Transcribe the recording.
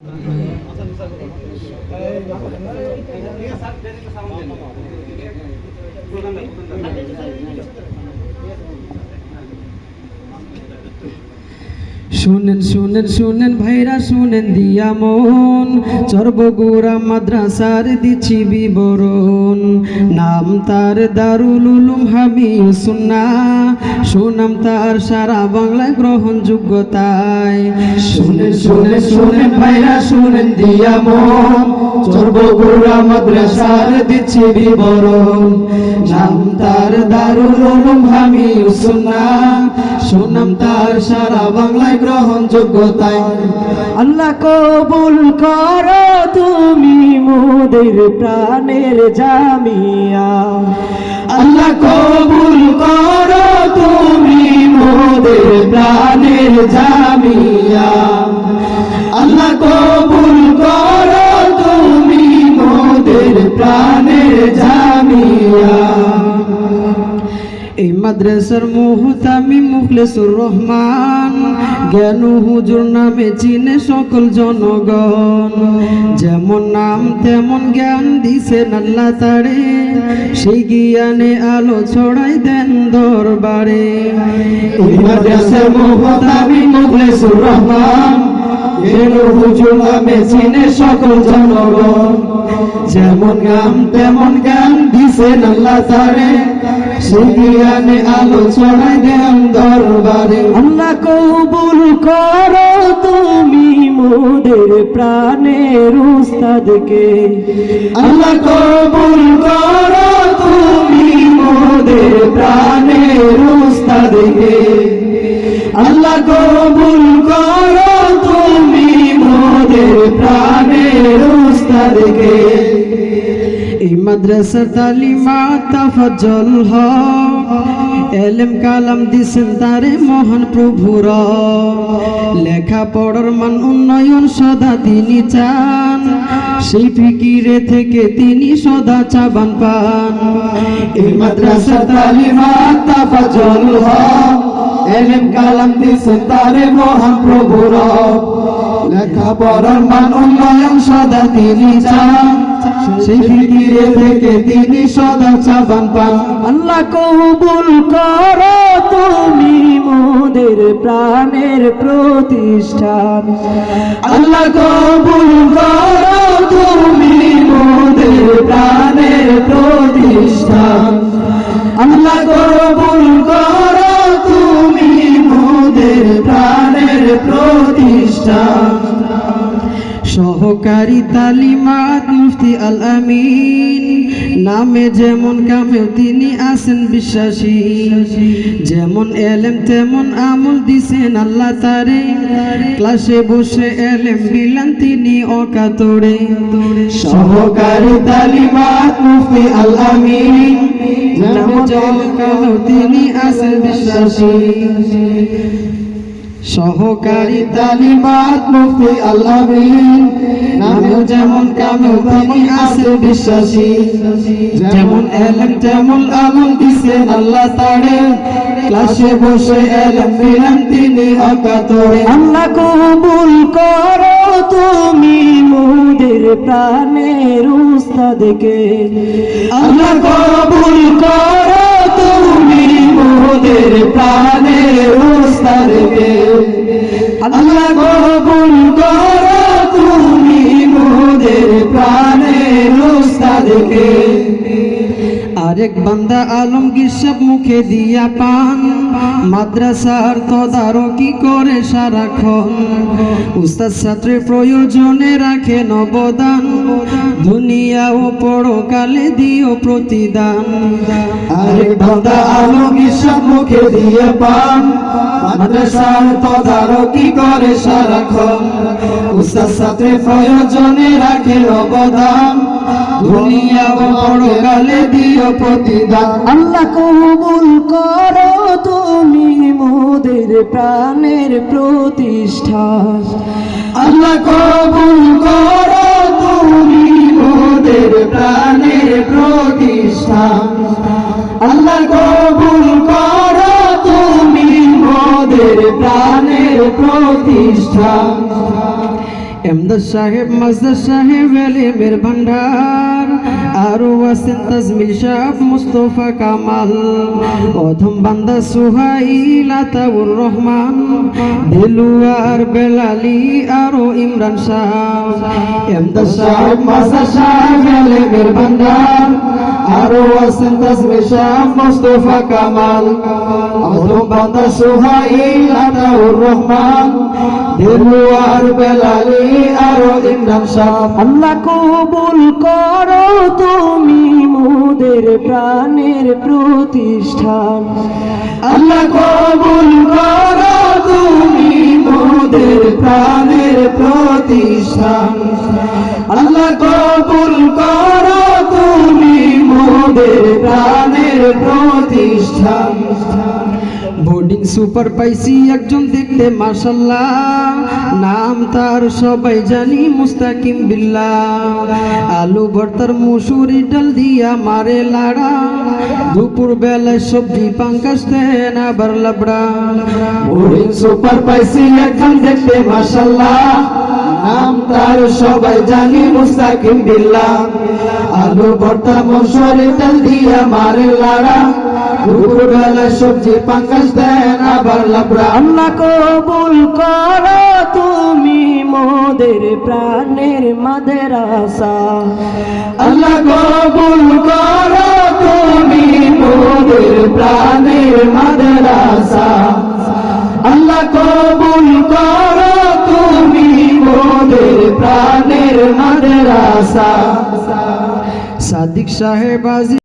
Gracias. শুনেন শুনেন শুনেন ভাইরা, শুনেন, দিয়া মন। চর্বগুড়া মাদ্রাসার দিচ্ছি বিবরণ। নাম তার দারুল উলুম হামি সুন্না। সুনাম তার সারা বাংলায় গ্রহণযোগ্যতায়। শুনেন শুনেন শুনেন ভাইরা, শুনেন, দিয়া মন। চর্বগুড়া মাদ্রাসার দিচ্ছি বিবরণ। নাম তার দারুল উলুম হামি সুন্না। সুনাম তার সারা বাংলায় গ্রহণযোগ্যতায়। আল্লাহ কবুল করো তুমি মোদের প্রাণের জামিয়া। আল্লাহ কবুল করো তুমি মোদের প্রাণের জামিয়া। আল্লাহ কবুল করো তুমি মোদের প্রাণের জামিয়া। এই মাদ্রাসার মুহতামি মুখলেসুর রহমান। জ্ঞান হুজুর নামে চিনে সকল জনগণ। যেমন নাম তেমন জ্ঞান দিছেন আল্লাহ তারে। সেই জ্ঞানে আলো ছড়াই দেন দরবারে। সকল জনগণ। যেমন গান তেমন গান দিছেন আল্লাহ তারে জ্ঞানে আলো ছড়াই দেন দরবারে। আল্লাহ কবুল করো তুমি মোদের প্রাণের উস্তাদকে। আল্লাহ কবুল করো তুমি মোদের প্রাণের উস্তাদকে। আল্লাহ কবুল করো তুমি মোদের প্রাণের উস্তাদকে। এই মাদ্রাসার তালিমা তাফাজ্জল হক এলেম কালাম দিছেন তারে মহান প্রভুর। লেখা পড়ার মান উন্নয়ন সদা তিনি চান। সেই ফিকিরে থেকে তিনি সদা চাবান পান। এই মাদ্রাসার তালিমা কালাম দিছেন তারে মহান প্রভুর। লেখা পড়ার মান উন্নয়ন সদা তিনি চান। সেই ফিকিরে থেকে তিনি সদা চাবান পান। আল্লাহ কবুল করো তুমি মোদের প্রাণের প্রতিষ্ঠান। আল্লাহ কবুল করো তুমি মোদের প্রাণের প্রতিষ্ঠান। আল্লাহ কবুল করো তুমি মোদের প্রাণের প্রতিষ্ঠান। সহকারী তালিমাত মুফতি আল আমিন নামে যেমন কামে তিনি আছেন বিশ্বাসী। যেমন এলেম, তেমন আমল দিছেন আল্লাহ তারে। ক্লাসে বসে এলেম দিলেন তিনি অকাতরে। সহকারী তালিমাত মুফতি আল আমিন নামে যেমন কামে তিনি আছেন বিশ্বাসী। সহকারী তালিমাত মুফতি আল্লামিন নামেও যেমন কামেও তিনি আছে বিশ্বাসী যেমন এলেম তেমন আমল দিছেন আল্লাহ তারে ক্লাসে বসে এলেম দিলেন তিনি অকাতরে আল্লাহ কবুল করো তুমি মোদের প্রাণের উস্তাদকে। আল্লাহ কবুল করো তুমি মোদের উস্তাদকে আল্লাহ কবুল করো তুমি মোদের প্রাণের উস্তাদকে আরেক বান্দা আলমগীর সব মুখে দিয়া পান। মাদ্রাসার তদারকি করে সারাক্ষণ। উস্তাদ ছাত্রের প্রয়োজনে রাখে নবদান। দুনিয়া ও পরকালে দিও প্রতিদান। আরেক বান্দা আলমগীর সব মুখে দিয়া পান। মাদ্রাসার তদারকি করে সারাক্ষণ। উস্তাদ ছাত্রের প্রয়োজনে রাখে নবদান। দুনিয়া ও পরকালে দিও প্রতিদান। আল্লাহ কবুল করো তুমি মোদের প্রাণের প্রতিষ্ঠা আল্লাহ কবুল করো তুমি মোদের প্রাণের প্রতিষ্ঠা আল্লাহ কবুল করো তুমি মোদের প্রাণের প্রতিষ্ঠা এমদাদ সাহেব মাজদার সাহেব এলিমের ভান্ডার, আরও আছেন তাজমিল সাহেব, মুস্তফা কামাল অধম বান্দা সুহাইল, আতাউর রহমান দিলুয়ার বেলালি, আরও ইমরান সাহেব। এমদাদ সাহেব মাজদার সাহেব এলিমের ভান্ডার আরও আছেন সাহেব মুস্তফা কামাল। বান্দা সুহাইল আতাউর রহমান। বেলালি আরও ইমরান সাহেব আল্লাহ কবুল করো তুমি মোদের প্রাণের প্রতিষ্ঠান। আল্লাহ কবুল করো তুমি মোদের প্রাণের প্রতিষ্ঠান। আল্লাহ প্রাণের প্রতিষ্ঠান বোর্ডিং সুপার পাইছি, একজন দেখতে মার্শাল্লাহ নাম তার সবাই জানি, মুস্তাকিম বিল্লাহ। আলু ভর্তার মুসুরি ডাল দিয়া মারে লাড়া। দুপুর বেলায় সবজি পাঙ্কাশ দেন আবার লাবড়া। বোর্ডিং সুপার পাইছি, একজন দেখতে নাম তার সবাই জানি মুস্তাকিম বিল্লাহ। আলু ভর্তা মুসুরি ডাল দিয়া মারে লাড়া। দুপুর বেলায় সবজি পাঙ্কাশ দেন আবার লাবড়া। আল্লাহ কবুল করো তুমি মোদের প্রাণের মাদ্রাসা। আল্লাহ কবুল করো তুমি মোদের প্রাণের মাদ্রাসা। আল্লাহ কবুল সাদিক সাহেব আজি